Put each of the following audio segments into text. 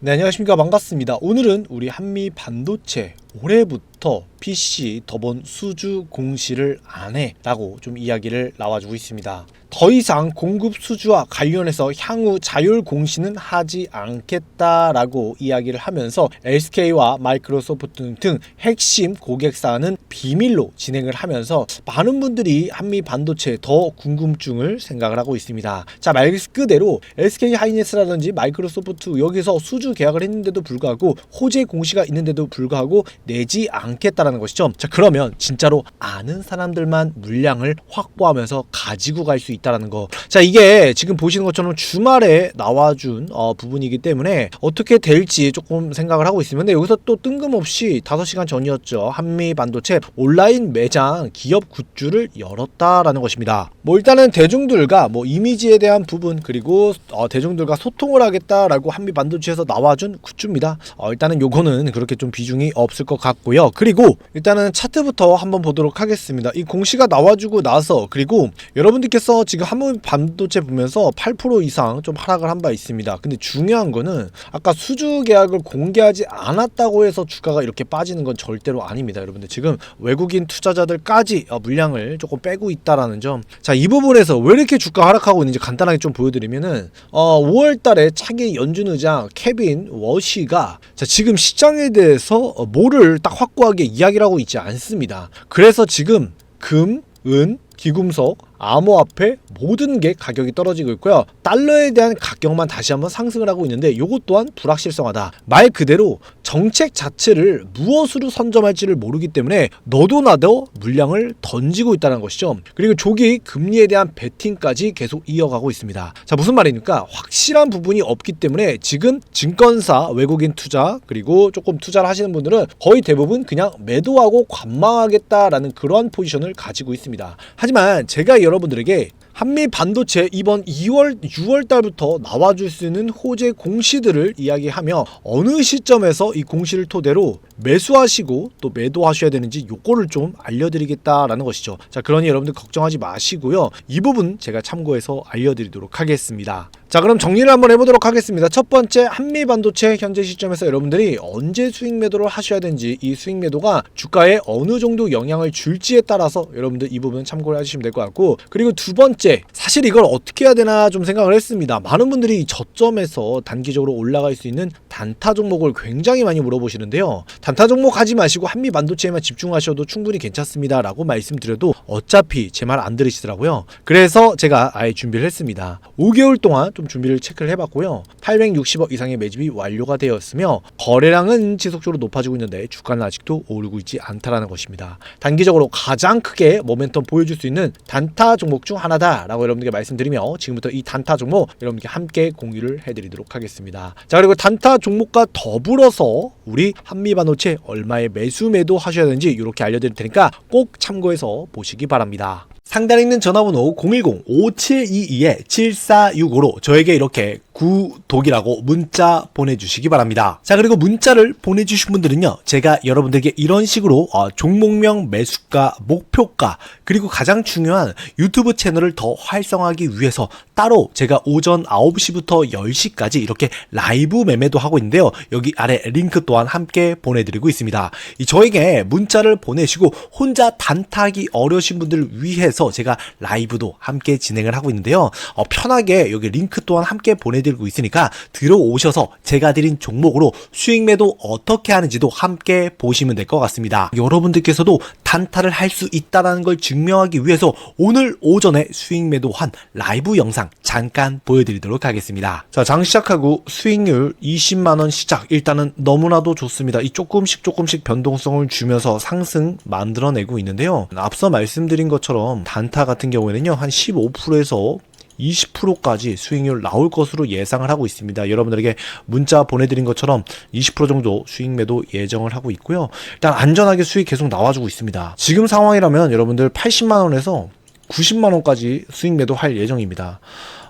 네, 안녕하십니까. 반갑습니다. 오늘은 우리 한미 반도체 올해부터 PC 더본 수주 공시를 안 해. 라고 좀 이야기를 나와주고 있습니다. 더 이상 공급 수주와 관련해서 향후 자율 공시는 하지 않겠다라고 이야기를 하면서 SK와 마이크로소프트 등 핵심 고객사는 비밀로 진행을 하면서 많은 분들이 한미 반도체에 더 궁금증을 생각을 하고 있습니다. 자, 말 그대로 SK 하이닉스라든지 마이크로소프트 여기서 수주 계약을 했는데도 불구하고 호재 공시가 있는데도 불구하고 내지 않겠다라는 것이죠. 자, 그러면 진짜로 아는 사람들만 물량을 확보하면서 가지고 갈 수 있다라는 거. 자, 이게 지금 보시는 것처럼 주말에 나와준 어, 부분이기 때문에 어떻게 될지 조금 생각을 하고 있습니다. 근데 여기서 또 뜬금없이 5시간 전이었죠. 한미 반도체 온라인 매장 기업 굿즈를 열었다라는 것입니다. 뭐 일단은 대중들과 뭐 이미지에 대한 부분 그리고 어, 대중들과 소통을 하겠다라고 한미 반도체에서 나와준 굿즈입니다. 어, 일단은 요거는 그렇게 좀 비중이 없을 것 같고요. 그리고 일단은 차트부터 한번 보도록 하겠습니다. 이 공시가 나와주고 나서 그리고 여러분들께서 지금 한미 반도체 보면서 8% 이상 좀 하락을 한 바 있습니다. 근데 중요한 거는 아까 수주 계약을 공개하지 않았다고 해서 주가가 이렇게 빠지는 건 절대로 아닙니다. 여러분들 지금 외국인 투자자들까지 어, 물량을 조금 빼고 있다라는 점. 자, 이 부분에서 왜 이렇게 주가 하락하고 있는지 간단하게 좀 보여드리면은 어, 5월 달에 차기 연준 의장 케빈 워시가 자, 지금 시장에 대해서 어, 뭐를 딱 확고하게 이야기를 하고 있지 않습니다. 그래서 지금 금, 은, 기금속, 암호화폐 모든 게 가격이 떨어지고 있고요. 달러에 대한 가격만 다시 한번 상승을 하고 있는데 이것 또한 불확실성하다. 말 그대로 정책 자체를 무엇으로 선점할지를 모르기 때문에 너도 나도 물량을 던지고 있다는 것이죠. 그리고 조기 금리에 대한 베팅까지 계속 이어가고 있습니다. 자 무슨 말입니까? 확실한 부분이 없기 때문에 지금 증권사 외국인 투자 그리고 조금 투자를 하시는 분들은 거의 대부분 그냥 매도하고 관망하겠다라는 그러한 포지션을 가지고 있습니다. 하지만 제가 여러분들에게 한미 반도체 이번 2월, 6월 달부터 나와줄 수 있는 호재 공시들을 이야기하며 어느 시점에서 이 공시를 토대로 매수하시고 또 매도하셔야 되는지 요거를 좀 알려드리겠다라는 것이죠. 자, 그러니 여러분들 걱정하지 마시고요. 이 부분 제가 참고해서 알려드리도록 하겠습니다. 자, 그럼 정리를 한번 해보도록 하겠습니다. 첫 번째, 한미 반도체 현재 시점에서 여러분들이 언제 수익 매도를 하셔야 되는지 이 수익 매도가 주가에 어느 정도 영향을 줄지에 따라서 여러분들 이 부분 참고를 해주시면 될 것 같고 그리고 두 번째, 사실 이걸 어떻게 해야 되나 좀 생각을 했습니다. 많은 분들이 저점에서 단기적으로 올라갈 수 있는 단타 종목을 굉장히 많이 물어보시는데요. 단타 종목 하지 마시고 한미 반도체에만 집중하셔도 충분히 괜찮습니다 라고 말씀드려도 어차피 제 말 안 들으시더라고요. 그래서 제가 아예 준비를 했습니다. 5개월 동안 좀 준비를 체크를 해봤고요. 860억 이상의 매집이 완료가 되었으며 거래량은 지속적으로 높아지고 있는데 주가는 아직도 오르고 있지 않다라는 것입니다. 단기적으로 가장 크게 모멘텀 보여줄 수 있는 단타 종목 중 하나다라고 여러분들께 말씀드리며 지금부터 이 단타 종목 여러분께 함께 공유를 해드리도록 하겠습니다. 자 그리고 단타 종 목과 더불어서 우리 한미 반도체 얼마에 매수 매도 하셔야 되는지 이렇게 알려드릴 테니까 꼭 참고해서 보시기 바랍니다. 상단에 있는 전화번호 010-5722-7465로 저에게 이렇게 구독이라고 문자 보내주시기 바랍니다. 자 그리고 문자를 보내주신 분들은요 제가 여러분들에게 이런 식으로 어, 종목명 매수가 목표가 그리고 가장 중요한 유튜브 채널을 더 활성화하기 위해서 따로 제가 오전 9시부터 10시까지 이렇게 라이브 매매도 하고 있는데요 여기 아래 링크 또한 함께 보내드리고 있습니다. 이 저에게 문자를 보내시고 혼자 단타하기 어려우신 분들을 위해서 제가 라이브도 함께 진행을 하고 있는데요 어, 편하게 여기 링크 또한 함께 보내드리고 드리고 있으니까 들어오셔서 제가 드린 종목으로 수익 매도 어떻게 하는지도 함께 보시면 될 것 같습니다. 여러분들께서도 단타를 할 수 있다는 걸 증명하기 위해서 오늘 오전에 수익 매도한 라이브 영상 잠깐 보여드리도록 하겠습니다. 자, 장 시작하고 수익률 20만원 시작. 일단은 너무나도 좋습니다. 이 조금씩 조금씩 변동성을 주면서 상승 만들어내고 있는데요. 앞서 말씀드린 것처럼 단타 같은 경우에는요, 한 15%에서 20%까지 수익률 나올 것으로 예상을 하고 있습니다. 여러분들에게 문자 보내드린 것처럼 20% 정도 수익 매도 예정을 하고 있고요. 일단 안전하게 수익 계속 나와주고 있습니다. 지금 상황이라면 여러분들 80만 원에서 90만 원까지 수익 매도 할 예정입니다.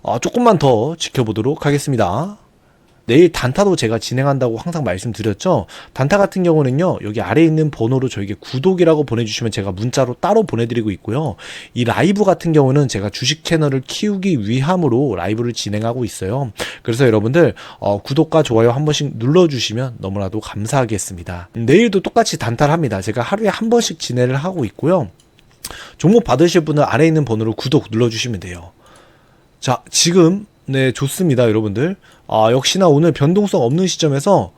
어, 조금만 더 지켜보도록 하겠습니다. 내일 단타도 제가 진행한다고 항상 말씀드렸죠. 단타 같은 경우는요, 여기 아래에 있는 번호로 저에게 구독이라고 보내주시면 제가 문자로 따로 보내드리고 있고요. 이 라이브 같은 경우는 제가 주식 채널을 키우기 위함으로 라이브를 진행하고 있어요. 그래서 여러분들 어, 구독과 좋아요 한 번씩 눌러주시면 너무나도 감사하겠습니다. 내일도 똑같이 단타를 합니다. 제가 하루에 한 번씩 진행을 하고 있고요. 종목 받으실 분은 아래에 있는 번호로 구독 눌러주시면 돼요. 자, 지금 네 좋습니다, 여러분들. 아 역시나 오늘 변동성 없는 시점에서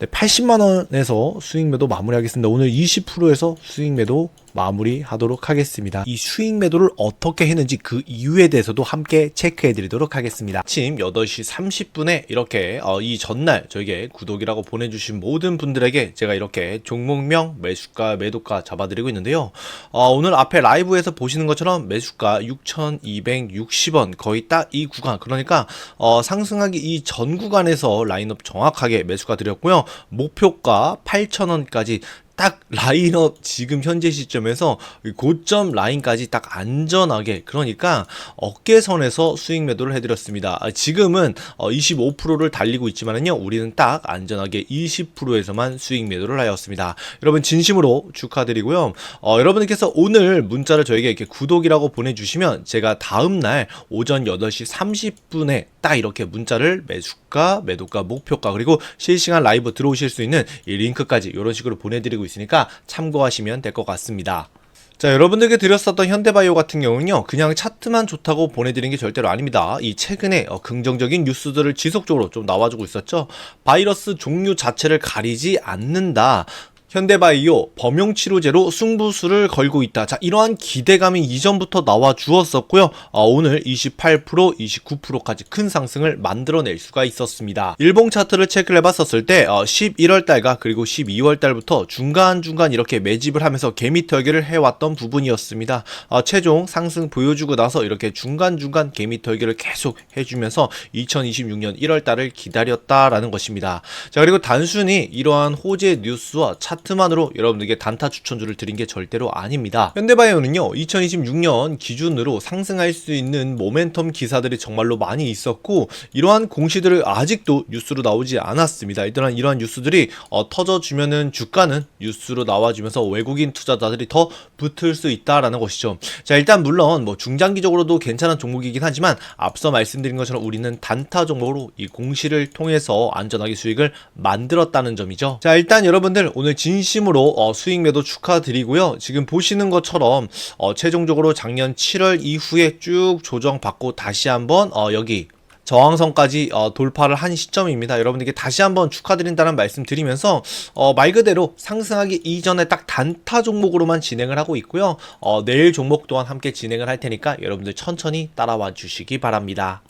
네, 80만 원에서 수익 매도 마무리하겠습니다. 오늘 20%에서 수익 매도 마무리하도록 하겠습니다. 이 수익 매도를 어떻게 했는지 그 이유에 대해서도 함께 체크해 드리도록 하겠습니다. 아침 8시 30분에 이렇게 어, 이 전날 저에게 구독이라고 보내주신 모든 분들에게 제가 이렇게 종목명, 매수가, 매도가 잡아드리고 있는데요. 어, 오늘 앞에 라이브에서 보시는 것처럼 매수가 6,260원 거의 딱 이 구간 그러니까 어, 상승하기 이 전 구간에서 라인업 정확하게 매수가 드렸고요. 목표가 8,000원까지 딱 라인업 지금 현재 시점에서 고점 라인까지 딱 안전하게 그러니까 어깨선에서 수익 매도를 해드렸습니다. 아, 지금은 어, 25%를 달리고 있지만은요 우리는 딱 안전하게 20%에서만 수익 매도를 하였습니다. 여러분 진심으로 축하드리고요. 어, 여러분들께서 오늘 문자를 저에게 이렇게 구독이라고 보내주시면 제가 다음 날 오전 8시 30분에 딱 이렇게 문자를 매수가, 매도가, 목표가 그리고 실시간 라이브 들어오실 수 있는 이 링크까지 이런 식으로 보내드리 고 있으니까 참고하시면 될 것 같습니다. 자, 여러분들께 드렸었던 현대바이오 같은 경우는요, 그냥 차트만 좋다고 보내드린 게 절대로 아닙니다. 이 최근에 어, 긍정적인 뉴스들을 지속적으로 좀 나와주고 있었죠. 바이러스 종류 자체를 가리지 않는다. 현대바이오 범용치료제로 승부수를 걸고 있다. 자, 이러한 기대감이 이전부터 나와 주었었고요. 어, 오늘 28%, 29%까지 큰 상승을 만들어낼 수가 있었습니다. 일봉 차트를 체크를 해봤었을 때 어, 11월 달과 그리고 12월 달부터 중간중간 이렇게 매집을 하면서 개미 털기를 해왔던 부분이었습니다. 어, 최종 상승 보여주고 나서 이렇게 중간중간 개미 털기를 계속 해주면서 2026년 1월 달을 기다렸다라는 것입니다. 자, 그리고 단순히 이러한 호재 뉴스와 차트 차트만으로 여러분들에게 단타 추천주를 드린 게 절대로 아닙니다. 현대바이오는요, 2026년 기준으로 상승할 수 있는 모멘텀 기사들이 정말로 많이 있었고, 이러한 공시들을 아직도 뉴스로 나오지 않았습니다. 이러한 이러한 뉴스들이 어, 터져주면은 주가는 뉴스로 나와주면서 외국인 투자자들이 더 붙을 수 있다라는 것이죠. 자, 일단 물론 뭐 중장기적으로도 괜찮은 종목이긴 하지만 앞서 말씀드린 것처럼 우리는 단타 종목으로 이 공시를 통해서 안전하게 수익을 만들었다는 점이죠. 자, 일단 여러분들 오늘 진 심으로 어, 수익 매도 축하드리고요. 지금 보시는 것처럼 어, 최종적으로 작년 7월 이후에 쭉 조정받고 다시 한번 어, 여기 저항선까지 어, 돌파를 한 시점입니다. 여러분들께 다시 한번 축하드린다는 말씀 드리면서 어, 말 그대로 상승하기 이전에 딱 단타 종목으로만 진행을 하고 있고요. 어, 내일 종목 또한 함께 진행을 할 테니까 여러분들 천천히 따라와 주시기 바랍니다.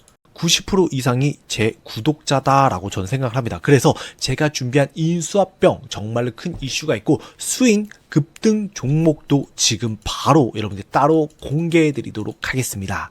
90% 이상이 제 구독자다라고 저는 생각을 합니다. 그래서 제가 준비한 인수합병 정말로 큰 이슈가 있고 스윙 급등 종목도 지금 바로 여러분들 따로 공개해 드리도록 하겠습니다.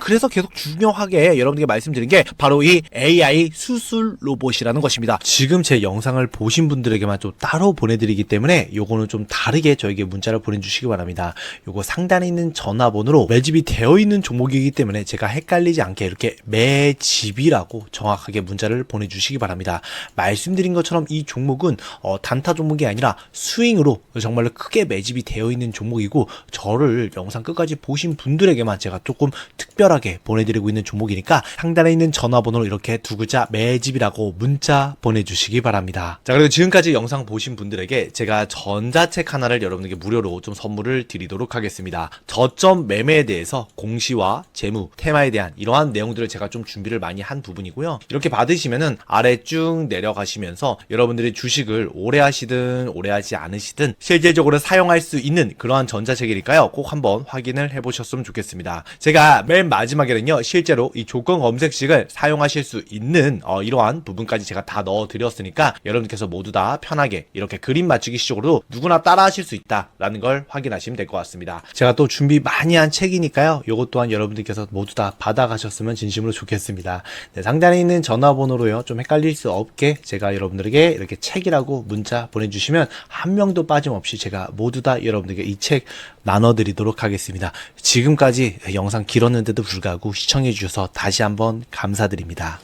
그래서 계속 중요하게 여러분들께 말씀드린 게 바로 이 AI 수술 로봇이라는 것입니다. 지금 제 영상을 보신 분들에게만 좀 따로 보내드리기 때문에 요거는 좀 다르게 저에게 문자를 보내주시기 바랍니다. 요거 상단에 있는 전화번호로 매집이 되어 있는 종목이기 때문에 제가 헷갈리지 않게 이렇게 매집이라고 정확하게 문자를 보내주시기 바랍니다. 말씀드린 것처럼 이 종목은 어, 단타 종목이 아니라 스윙으로 정말로 크게 매집이 되어 있는 종목이고 저를 영상 끝까지 보신 분들에게만 제가 조금 특별 하게 보내드리고 있는 종목이니까 상단에 있는 전화번호로 이렇게 두 글자 매집이라고 문자 보내주시기 바랍니다. 자 그리고 지금까지 영상 보신 분들에게 제가 전자책 하나를 여러분에게 무료로 좀 선물을 드리도록 하겠습니다. 저점 매매에 대해서 공시와 재무, 테마에 대한 이러한 내용들을 제가 좀 준비를 많이 한 부분이고요. 이렇게 받으시면은 아래 쭉 내려가시면서 여러분들이 주식을 오래 하시든 오래 하지 않으시든 실질적으로 사용할 수 있는 그러한 전자책이니까요. 꼭 한번 확인을 해보셨으면 좋겠습니다. 제가 맨 마지막에는요. 실제로 이 조건 검색식을 사용하실 수 있는 어, 이러한 부분까지 제가 다 넣어드렸으니까 여러분께서 모두 다 편하게 이렇게 그림 맞추기 식으로 누구나 따라 하실 수 있다라는 걸 확인하시면 될 것 같습니다. 제가 또 준비 많이 한 책이니까요. 요것 또한 여러분들께서 모두 다 받아가셨으면 진심으로 좋겠습니다. 네, 상단에 있는 전화번호로요. 좀 헷갈릴 수 없게 제가 여러분들에게 이렇게 책이라고 문자 보내주시면 한 명도 빠짐없이 제가 모두 다 여러분들에게 이 책 나눠드리도록 하겠습니다. 지금까지 영상 길었는데도 불구하고 시청해주셔서 다시 한번 감사드립니다.